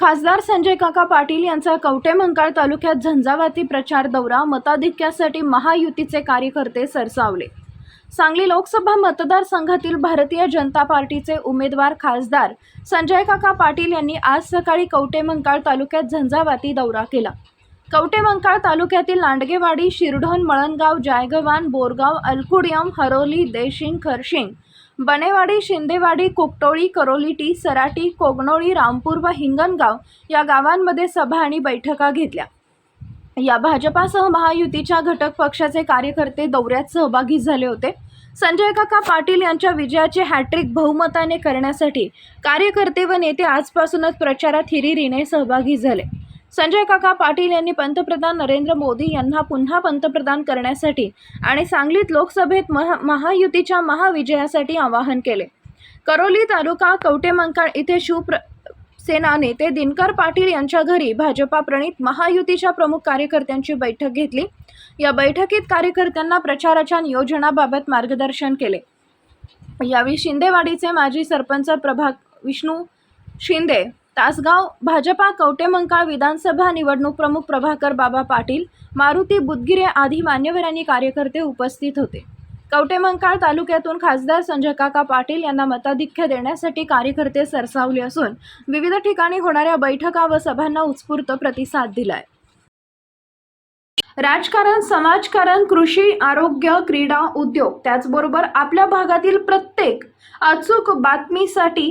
खासदार संजय काका पाटील यांचा कवटे मंकाळ तालुक्यात झंझावाती प्रचार दौरा मताधिक्यासाठी महायुतीचे कार्यकर्ते सरसावले. सांगली लोकसभा मतदारसंघातील भारतीय जनता पार्टीचे उमेदवार खासदार संजय काका पाटील यांनी आज सकाळी कवटे मंकाळ तालुक्यात झंझावाती दौरा केला. कवटे मंकाळ तालुक्यातील लांडगेवाडी शिरढोण मळणगाव जायगव्हाण बोरगाव अल्कुडियम हरोली देशिंग खरशिंग बनेवाडी शिंदेवाडी कुकटोळी करोलीटी सराटी कोगनोळी रामपूर व हिंगणगाव या गावांमध्ये सभा आणि बैठका घेतल्या. या भाजपासह महायुतीच्या घटक पक्षाचे कार्यकर्ते दौऱ्यात सहभागी झाले होते. संजय काका पाटील यांच्या विजयाचे हॅट्रिक बहुमताने करण्यासाठी कार्यकर्ते व नेते आजपासूनच प्रचारात हिरिरीने सहभागी झाले. संजय काका पाटील यांनी पंतप्रधान नरेंद्र मोदी यांना पुन्हा पंतप्रधान करण्यासाठी आणि सांगलीत लोकसभेत महा महायुतीच्या महाविजयासाठी आवाहन केले. करोली तालुका कवटेमंकाळ इथे शिवप्र सेना नेते दिनकर पाटील यांच्या घरी भाजपा प्रणित महायुतीच्या प्रमुख कार्यकर्त्यांची बैठक घेतली. या बैठकीत कार्यकर्त्यांना प्रचाराच्या नियोजनाबाबत मार्गदर्शन केले. यावेळी शिंदेवाडीचे माजी सरपंच प्रभाग विष्णू शिंदे तासगाव भाजपा कवटेमंकाळ विधानसभा निवडणूक प्रमुख प्रभाकर बाबा पाटील मारुती बुदगिरे आदी मान्यवरांनी कार्यकर्ते उपस्थित होते. कवटेमंकाळ तालुक्यातून खासदार संजय काका पाटील यांना मताधिक्य देण्यासाठी कार्यकर्ते सरसावले असून विविध ठिकाणी होणाऱ्या बैठका व सभांना उत्स्फूर्त प्रतिसाद दिलाय. राजकारण समाजकारण कृषी आरोग्य क्रीडा उद्योग त्याचबरोबर आपल्या भागातील प्रत्येक अचूक बातमीसाठी